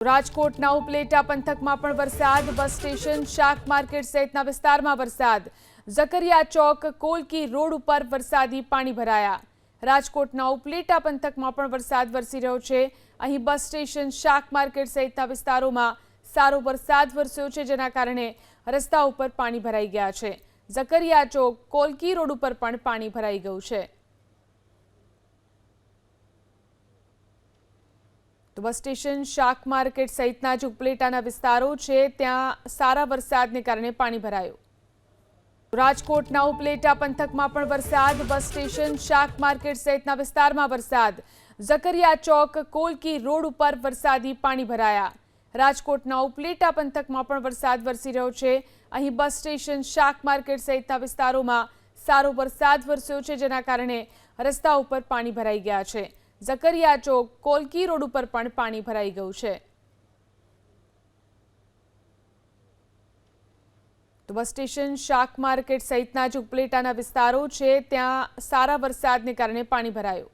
રાજકોટના ઉપલેટા પંથકમાં પણ વરસાદ, બસ સ્ટેશન, શાક માર્કેટ સહિતના વિસ્તારમાં વરસાદ. ઝકરિયા ચોક, કોલકી રોડ ઉપર વરસાદી પાણી ભરાયા. રાજકોટના ઉપલેટા પંથકમાં પણ વરસાદ વરસી રહ્યો છે. અહીં બસ સ્ટેશન, શાક માર્કેટ સહિતના વિસ્તારોમાં સારો વરસાદ વરસ્યો છે, જેના કારણે રસ્તા ઉપર પાણી ભરાઈ ગયા છે. ઝકરિયા ચોક, કોલકી રોડ ઉપર પણ પાણી ભરાઈ ગયું છે. બસ સ્ટેશન, શાક માર્કેટ સહિતના જે ઉપલેટાના વિસ્તારો છે, ત્યાં સારા વરસાદને કારણે પાણી ભરાયું. રાજકોટના ઉપલેટા પંથકમાં પણ વરસાદ, બસ સ્ટેશન, શાક માર્કેટ સહિતના વિસ્તારમાં વરસાદ. ઝકરિયા ચોક, કોલકી રોડ ઉપર વરસાદી પાણી ભરાયા. રાજકોટના ઉપલેટા પંથકમાં પણ વરસાદ વરસી રહ્યો છે. અહીં બસ સ્ટેશન, શાક માર્કેટ સહિતના વિસ્તારોમાં સારો વરસાદ વરસ્યો છે, જેના કારણે રસ્તા ઉપર પાણી ભરાઈ ગયા છે. ઝકરિયા ચોક, કોલકી રોડ ઉપર પણ પાણી ભરાઈ ગયું છે. તો બસ સ્ટેશન શાક માર્કેટ સહિતના જે ઉપલેટાના વિસ્તારો છે, ત્યાં સારા વરસાદને કારણે પાણી ભરાયું.